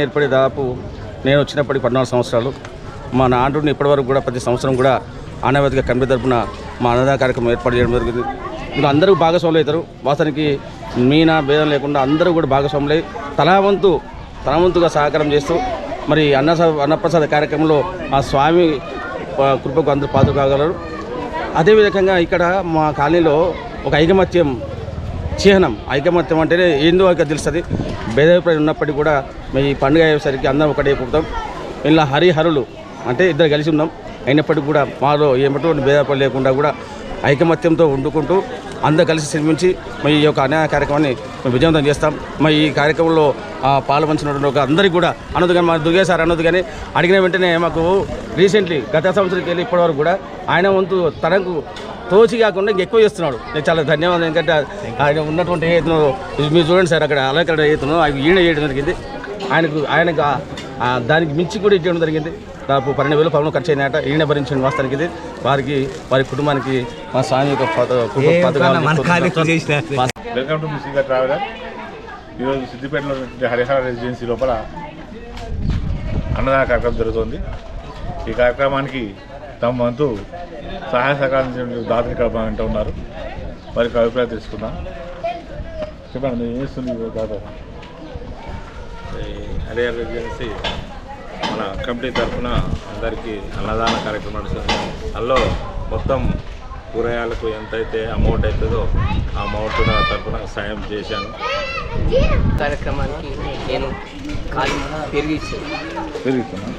ఏర్పడి దాదాపు నేను వచ్చినప్పటికి పద్నాలుగు సంవత్సరాలు. మా నాటుని ఇప్పటివరకు కూడా ప్రతి సంవత్సరం కూడా ఆనవాతిగా కమిటీ తరపున మా అన్నదాన కార్యక్రమం ఏర్పాటు చేయడం జరిగింది. ఇందులో అందరూ భాగస్వాములు అవుతారు. వాస్తవానికి మీనా భేదం లేకుండా అందరూ కూడా భాగస్వాములై తలా తలవంతుగా సహకారం చేస్తూ మరి అన్న అన్నప్రసాద కార్యక్రమంలో ఆ స్వామి కృపకు అందరూ పాత్ర కాగలరు. అదేవిధంగా ఇక్కడ మా కాలనీలో ఒక ఐకమత్యం చిహ్నం ఐకమత్యం అంటేనే ఏందో ఐక్య తెలుస్తుంది. భేదాభిప్రాయం ఉన్నప్పటికీ కూడా మేము ఈ పండుగ అయ్యేసరికి అందరం ఒకటే పుడతాం ఇలా హరిహరులు అంటే ఇద్దరు కలిసి ఉన్నాం. అయినప్పటికీ కూడా మాలో ఏమటువంటి భేదాభిప్రాయం లేకుండా కూడా ఐకమత్యంతో వండుకుంటూ అందరూ కలిసి శ్రమించి మరి ఈ యొక్క అన్యాయ కార్యక్రమాన్ని మేము విజయవంతం చేస్తాం. మరి ఈ కార్యక్రమంలో పాల్పంచినటువంటి ఒక అందరికీ కూడా అనదు కానీ మా దుర్గే సార్ కానీ అడిగిన వెంటనే మాకు రీసెంట్లీ గత సంవత్సరంకి వెళ్ళి ఇప్పటివరకు కూడా ఆయన వంతు తనకు తోచి కాకుండా ఇంకా ఎక్కువ చేస్తున్నాడు. నేను చాలా ధన్యవాదాలు ఎందుకంటే ఆయన ఉన్నటువంటి ఏతును మీరు చూడండి సార్ అక్కడ అలంకరణ ఏతును అవి ఈయన చేయడం జరిగింది. ఆయనకు ఆయనకు దానికి మించి కూడా ఇచ్చడం జరిగింది. దాదాపు పన్నెండు వేలు పనులు ఖర్చు అయినాయట. ఈయన భరించిన వాస్తవానికి ఇది. వారికి వారి కుటుంబానికి మా స్వామి యొక్క వెల్కమ్ టు మిస్గా ట్రావెలర్ ఈరోజు సిద్దిపేటలో హరిహర రెసిడెన్సీ లోపల అన్నదాన కార్యక్రమం జరుగుతుంది. ఈ కార్యక్రమానికి తమ వంతు సహాయ సహకారం అందించిన దాతని ఇక్కడ అంటూ ఉన్నారు. వారికి అభిప్రాయం తెలుసుకుందాం. చెప్పండి మీరు ఏం చేస్తుంది దాత? రెసిడెన్సీ మన కమిటీ తరఫున అందరికీ అన్నదాన కార్యక్రమం నడుస్తుంది అందులో మొత్తం కూరగాయలకు ఎంతైతే అమౌంట్ అవుతుందో ఆ అమౌంట్ నా తరఫున సాయం చేశాను. కార్యక్రమానికి నేను కాలు పెరుగుతున్నా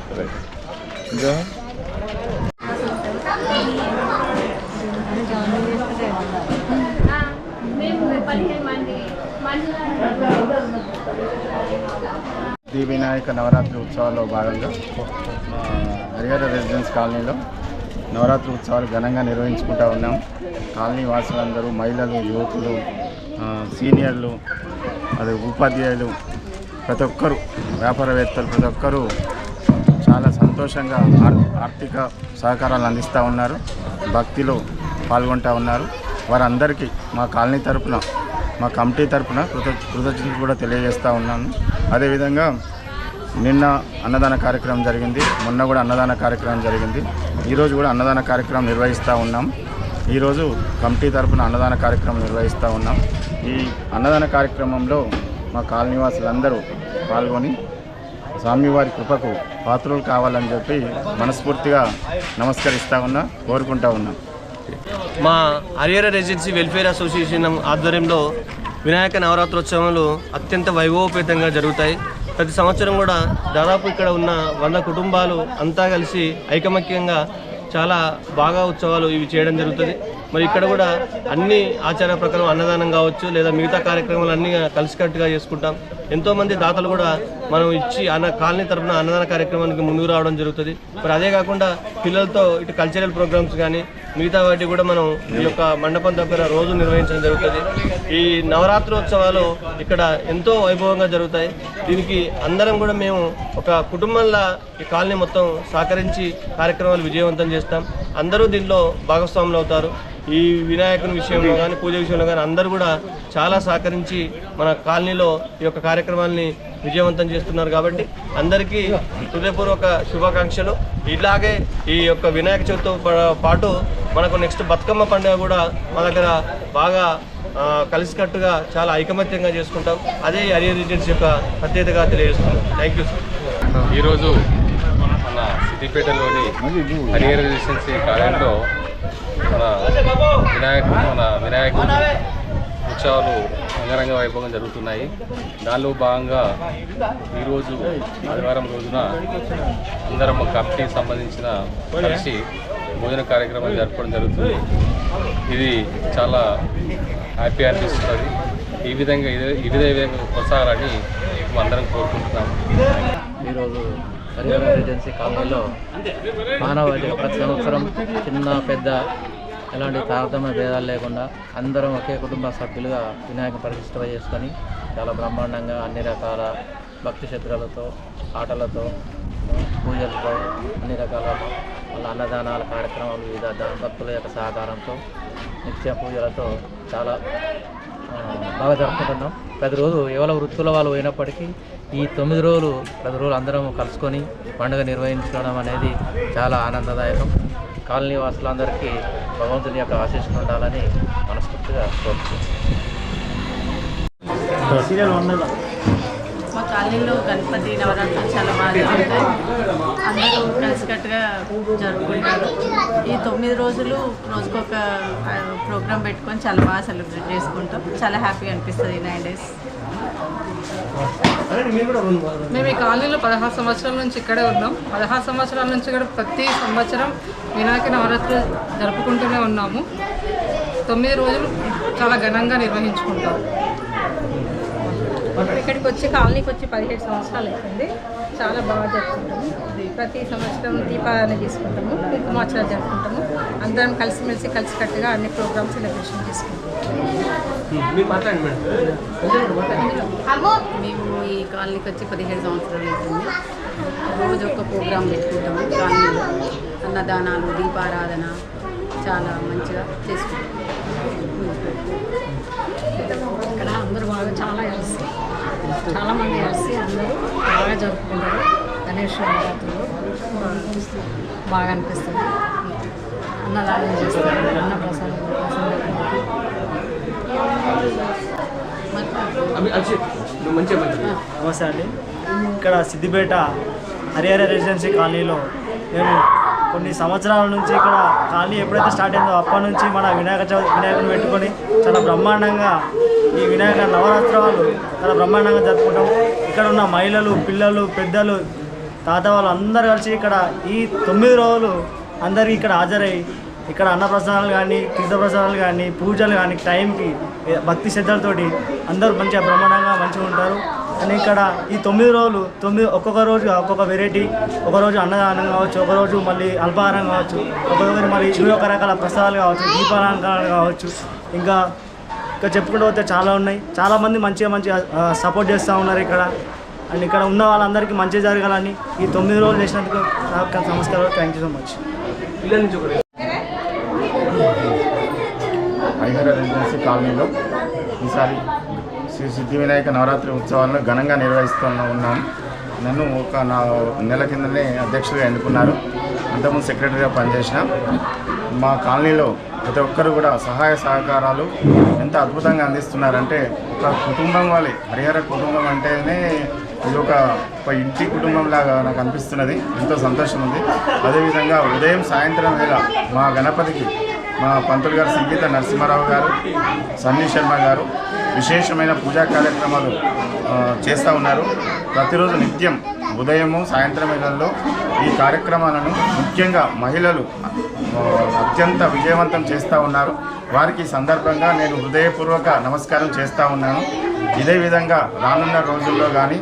శ్రీ వినాయక నవరాత్రి ఉత్సవాల్లో భాగంగా హరిహర రెసిడెన్స్ కాలనీలో నవరాత్రి ఉత్సవాలు ఘనంగా నిర్వహించుకుంటా ఉన్నాం. కాలనీ వాసులందరూ మహిళలు యువకులు సీనియర్లు అదే ఉపాధ్యాయులు ప్రతి ఒక్కరు వ్యాపారవేత్తలు ప్రతి ఒక్కరూ చాలా సంతోషంగా ఆర్- ఆర్థిక సహకారాలు అందిస్తూ ఉన్నారు. భక్తిలో పాల్గొంటూ ఉన్నారు. వారందరికీ మా కాలనీ తరపున మా కమిటీ తరపున కృత కృతజ్ఞతలు కూడా తెలియజేస్తూ ఉన్నాను. అదేవిధంగా నిన్న అన్నదాన కార్యక్రమం జరిగింది. మొన్న కూడా అన్నదాన కార్యక్రమం జరిగింది. ఈరోజు కూడా అన్నదాన కార్యక్రమం నిర్వహిస్తూ ఉన్నాం. ఈరోజు కమిటీ తరపున అన్నదాన కార్యక్రమం నిర్వహిస్తూ ఉన్నాం. ఈ అన్నదాన కార్యక్రమంలో మా కాలనీ వాసులందరూ పాల్గొని స్వామివారి కృపకు పాత్రలు కావాలని చెప్పి మనస్ఫూర్తిగా నమస్కరిస్తూ ఉన్నా కోరుకుంటా ఉన్నాం. మా హరిహర రెసిడెన్సీ వెల్ఫేర్ అసోసియేషన్ ఆధ్వర్యంలో వినాయక నవరాత్రోత్సవాలు అత్యంత వైభవపేతంగా జరుగుతాయి. ప్రతి సంవత్సరం కూడా దాదాపు ఇక్కడ ఉన్న వంద కుటుంబాలు అంతా కలిసి ఐకమత్యంగా చాలా బాగా ఉత్సవాలు ఇవి చేయడం జరుగుతుంది. మరి ఇక్కడ కూడా అన్ని ఆచార ప్రకారం అన్నదానం కావచ్చు లేదా మిగతా కార్యక్రమాలు అన్నీ కలిసికట్టుగా చేసుకుంటాం. ఎంతోమంది దాతలు కూడా మనం ఇచ్చి అన్న కాలనీ తరపున అన్నదాన కార్యక్రమానికి ముందుకు రావడం జరుగుతుంది. మరి అదే కాకుండా పిల్లలతో ఇటు కల్చరల్ ప్రోగ్రామ్స్ కానీ మిగతా వాటి కూడా మనం ఈ యొక్క మండపం దగ్గర రోజు నిర్వహించడం జరుగుతుంది. ఈ నవరాత్రోత్సవాలు ఇక్కడ ఎంతో వైభవంగా జరుగుతాయి. దీనికి అందరం కూడా మేము ఒక కుటుంబంలా ఈ కాలనీ మొత్తం సహకరించి కార్యక్రమాలు విజయవంతం చేస్తాం. అందరూ దీనిలో భాగస్వాములు అవుతారు. ఈ వినాయకుని విషయంలో కానీ పూజ విషయంలో కానీ అందరూ కూడా చాలా సహకరించి మన కాలనీలో ఈ యొక్క కార్యక్రమాన్ని విజయవంతం చేస్తున్నారు కాబట్టి అందరికీ హృదయపూర్వక శుభాకాంక్షలు. ఇలాగే ఈ యొక్క వినాయక చవితితో పాటు మనకు నెక్స్ట్ బతుకమ్మ పండుగ కూడా మా దగ్గర బాగా కలిసికట్టుగా చాలా ఐకమత్యంగా చేసుకుంటాం. అదే అరియర్ హరియర్ రిజెన్స్ యొక్క ప్రత్యేకతగా తెలియజేస్తున్నాం. థ్యాంక్ యూ సార్ ఈరోజు మన సిద్దిపేటలోని హరిహర రెసిడెన్సీ కాలేజీలో మన వినాయక మన వినాయకుడు ఉత్సవాలు అంగరంగ వైభవంగా జరుగుతున్నాయి. దానిలో భాగంగా ఈరోజు ఆదివారం రోజున అందరం కంపెనీకి సంబంధించిన కలిసి భోజన కార్యక్రమం జరపడం జరుగుతుంది. ఇది చాలా హ్యాపీ అనిపిస్తుంది. ఈ విధంగా ఇదే ఈ విధంగా కొనసాగాలని మేము అందరం కోరుకుంటున్నాము. ఈరోజు హరిహర రెసిడెన్సీ కాలనీలో మానవాళిగా ప్రతి సంవత్సరం చిన్న పెద్ద ఎలాంటి తారతమ్య భేదాలు లేకుండా అందరం ఒకే కుటుంబ సభ్యులుగా వినాయక ప్రతిష్ట చేసుకొని చాలా బ్రహ్మాండంగా అన్ని రకాల భక్తి శ్రద్ధలతో ఆటలతో పూజలతో అన్ని రకాల వాళ్ళ అన్నదానాల కార్యక్రమాలు వివిధ భక్తుల యొక్క సహకారంతో నిత్య పూజలతో చాలా బాగా జరుపుకుంటున్నాం. ప్రతిరోజు ఎవరి వృత్తుల వాళ్ళు పోయినప్పటికీ ఈ తొమ్మిది రోజులు ప్రతి రోజులు అందరం కలుసుకొని పండుగ నిర్వహించుకోవడం అనేది చాలా ఆనందదాయకం. కాలనీ వాసులందరికీ భగవంతుని యొక్క ఆశీస్సులు ఉండాలని మనస్ఫూర్తిగా కోరుకుంటున్నాను. మా కాలనీలో గణపతి నవరాత్రులు చాలా బాగా జరుగుతాయి. అందరూ కలిసికట్టుగా జరుపుకుంటారు. ఈ తొమ్మిది రోజులు రోజుకొక ప్రోగ్రాం పెట్టుకొని చాలా బాగా సెలబ్రేట్ చేసుకుంటాం. చాలా హ్యాపీగా అనిపిస్తుంది ఈ నైన్ డేస్. మేము ఈ కాలనీలో పదహారు సంవత్సరాల నుంచి ఇక్కడే ఉన్నాం. పదహారు సంవత్సరాల నుంచి కూడా ప్రతి సంవత్సరం వినాయక నవరాత్రులు జరుపుకుంటూనే ఉన్నాము. తొమ్మిది రోజులు చాలా ఘనంగా నిర్వహించుకుంటాం ఇక్కడికి వచ్చి కాలనీకి వచ్చి పదిహేడు సంవత్సరాలు అవుతుంది. చాలా బాగా జరుపుకుంటాము. ప్రతి సంవత్సరం దీపారాధన చేసుకుంటాము కుంకుమార్చన జరుపుకుంటాము. అందరం కలిసిమెలిసి కలిసికట్టుగా అన్ని ప్రోగ్రామ్స్ సెలబ్రేషన్ చేసుకుంటాం మీరు మాట్లాడండి మేడం? మేము ఈ కాలనీకి వచ్చి పదిహేడు సంవత్సరాలు అవుతుంది. రోజు ఒక ప్రోగ్రాం పెట్టుకుంటాము. కాలనీలో అన్నదానాలు దీపారాధన చాలా మంచిగా చేసుకుంటాం ఇక్కడ అందరూ బాగా చాలా కలిసి చాలా మంది కలిసి అందరూ బాగా జరుపుకుంటారు. గణేష్ నవరాత్రులు. బాగా అనిపిస్తుంది. అన్నదానం చేస్తారు. అన్న ప్రసాదం నమస్తే అండి. ఇక్కడ సిద్దిపేట హరిహర రెసిడెన్సీ కాలనీలో మేము కొన్ని సంవత్సరాల నుంచి ఇక్కడ కాలనీ ఎప్పుడైతే స్టార్ట్ అయిందో అప్పటి నుంచి మన వినాయక చవితి వినాయకుని పెట్టుకొని చాలా బ్రహ్మాండంగా ఈ వినాయక నవరాత్రాలు చాలా బ్రహ్మాండంగా జరుపుకుంటాం. ఇక్కడ ఉన్న మహిళలు పిల్లలు పెద్దలు తాత వాళ్ళు అందరూ కలిసి ఇక్కడ ఈ తొమ్మిది రోజులు అందరికీ ఇక్కడ హాజరై ఇక్కడ అన్నప్రసాదాలు కానీ తీర్థప్రసాదాలు కానీ పూజలు కానీ టైంకి భక్తి శ్రద్ధలతోటి అందరూ మంచిగా బ్రహ్మాండంగా మంచిగా ఉంటారు. అని ఇక్కడ ఈ తొమ్మిది రోజులు తొమ్మిది ఒక్కొక్క రోజు ఒక్కొక్క వెరైటీ ఒక రోజు అన్నదానం కావచ్చు ఒక రోజు మళ్ళీ అల్పాహారం కావచ్చు ఒక్కొక్కరి మరి ఇరవై ఒక రకాల ప్రసాదాలు కావచ్చు దీపాలంకరణలు కావచ్చు. ఇంకా ఇంకా చెప్పుకుంటూ పోతే చాలా ఉన్నాయి. చాలామంది మంచిగా మంచిగా సపోర్ట్ చేస్తూ ఉన్నారు ఇక్కడ. అండ్ ఇక్కడ ఉన్న వాళ్ళందరికీ మంచి జరగాలని ఈ తొమ్మిది రోజులు చేసినందుకు నాకు నమస్కారం థ్యాంక్ యూ సో మచ్ పిల్లల నుంచి ఒకటి. హరిహర రెసిడెన్సీ కాలనీలో ఈసారి శ్రీ సిద్ధి వినాయక నవరాత్రి ఉత్సవాలను ఘనంగా నిర్వహిస్తున్న ఉన్నాం. నన్ను ఒక నా నెల కిందనే అధ్యక్షుడిగా ఎన్నుకున్నారు. అంతకుముందు సెక్రటరీగా పనిచేసిన మా కాలనీలో ప్రతి ఒక్కరు కూడా సహాయ సహకారాలు ఎంత అద్భుతంగా అందిస్తున్నారంటే ఒక కుటుంబం వాళ్ళే హరిహర కుటుంబం అంటేనే ఇది ఒక ఒక ఇంటి కుటుంబం లాగా నాకు అనిపిస్తున్నది. ఎంతో సంతోషం ఉంది. అదేవిధంగా ఉదయం సాయంత్రం వేళ మా గణపతికి మా పంతులు గారు సంగీత నరసింహారావు గారు సన్నీ శర్మ గారు విశేషమైన పూజా కార్యక్రమాలు చేస్తూ ఉన్నారు. ప్రతిరోజు నిత్యం ఉదయము సాయంత్రం వేళల్లో ఈ కార్యక్రమాలను ముఖ్యంగా మహిళలు అత్యంత విజయవంతం చేస్తూ ఉన్నారు. వారికి సందర్భంగా నేను హృదయపూర్వక నమస్కారం చేస్తూ ఉన్నాను. ఇదే విధంగా రానున్న రోజుల్లో కానీ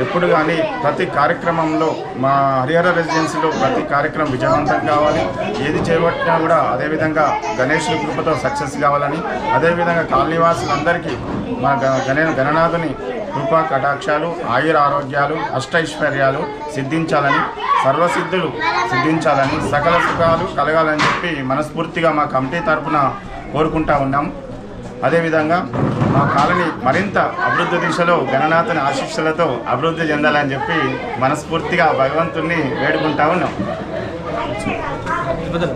ఎప్పుడు కానీ ప్రతి కార్యక్రమంలో మా హరిహర రెసిడెన్సీలో ప్రతి కార్యక్రమం విజయవంతం కావాలి. ఏది చేపట్టినా కూడా అదేవిధంగా గణేష్ కృపతో సక్సెస్ కావాలని అదేవిధంగా కాలనీవాసులందరికీ మా గ- గణ గణనాథుని కృపా కటాక్షాలు ఆయుర ఆరోగ్యాలు అష్టైశ్వర్యాలు సిద్ధించాలని సర్వసిద్ధులు సిద్ధించాలని సకల సుఖాలు కలగాలని చెప్పి మనస్ఫూర్తిగా మా కమిటీ తరపున కోరుకుంటా ఉన్నాం. అదేవిధంగా మా కాలనీ మరింత అభివృద్ధి దిశలో గణనాథుని ఆశీస్సులతో అభివృద్ధి చెందాలని చెప్పి మనస్ఫూర్తిగా భగవంతుణ్ణి వేడుకుంటా ఉన్నాం.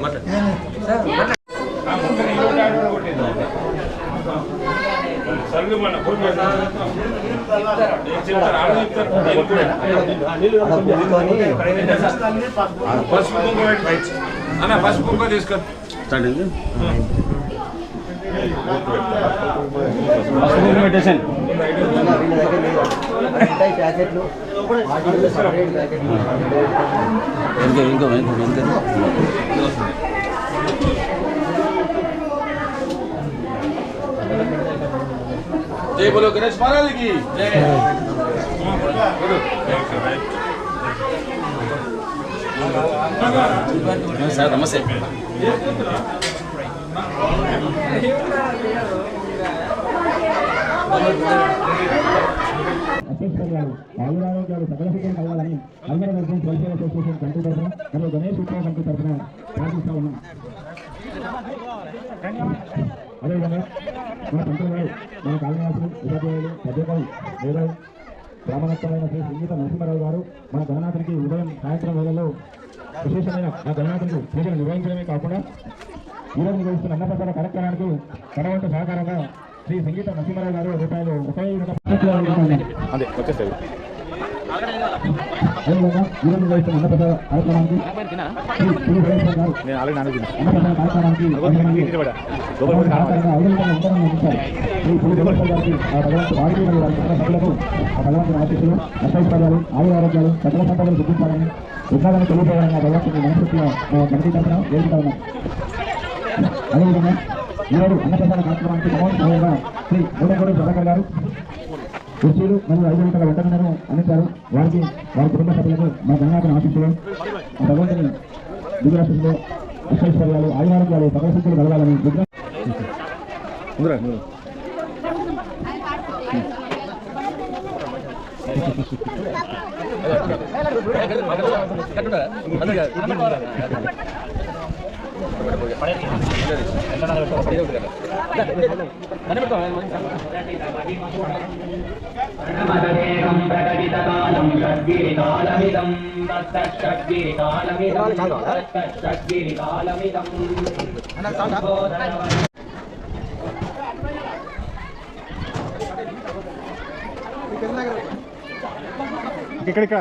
మాట్లాడు స్టార్ట్ అయింది? పెట్టేసాను ఇంకా ఇంకా ఇంకా జై బోలో గణేష్ మహారాజ్కి. సార్ నమస్తే. ఆయురారోగ్యాలు సకల సుఖం కావాలని అందరి వర్గం వెల్ఫేర్ అసోసియేషన్ కంటి తరఫున మరియు గణేష్ ఉత్సవం కంటి తరఫున ప్రార్థిస్తా ఉన్నాం అదేవిధంగా మన పంతులు గారు మన కాళీనివాసులు ఉపాధ్యాయులు పెద్దలు వేరే బ్రాహ్మణత్వమైన శ్రీ సంగీత నరసింహారావు గారు మన గణనాథునికి ఉదయం సాయంత్రం వేళలో విశేషమైన ఆ గణనాథునికి పూజలు నిర్వహించడమే కాకుండా ఈరోజు నిర్వహిస్తున్న అన్నప్రసాద కార్యక్రమానికి తన వంతు సహకారంగా శ్రీ సంగీత నరసింహారావు గారు రూపాయలు ఉపయోగించిన అదే అదేవిధంగా ఈరోజు నిర్వహిస్తున్న అన్నప్రసాద కార్యక్రమానికి అన్నప్రసాద కార్యక్రమానికి భగవంతుని ఆశీస్సులు అష్టైశ్వర్యాలు ఆయుర ఆరోగ్యాలు సకల సంపదలు సిద్ధించాలని విజ్ఞానాన్ని తెలియజేయాలని భగవంతుని మనస్ఫూర్తిగా మేము కమిటీ తరఫున వేడుకుంటా ఉన్నాం. అదేవిధంగా ఈరోజు అన్నప్రసాద కార్యక్రమానికి ప్రమోద్ సహాయంగా శ్రీ మూడంగూడి ప్రభాకర్ గారు కుర్చీలు మరియు ఐదు గంటల వెంటనే అందించారు. వారికి వారి కుటుంబ సభ్యులకు మా గంగాధర ఆశీస్సులు ఆ భగవంతుని దివ్యాశీస్సులు అష్టైశ్వర్యాలు ఆయురారోగ్యాలు సకల సిద్ధులు కలగాలని ఇక్కడ ఇక్కడ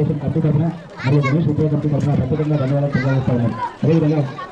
రెసిడెన్స్ వెల్ఫేర్ అసోసియేషన్ కమిటీ తరఫున మరియు గణేష్ ఉద్యోగ కమిటీ తరఫున ప్రత్యేకంగా ధన్యవాదాలు తెలియజేస్తా ఉన్నాం అదేవిధంగా మన గంగా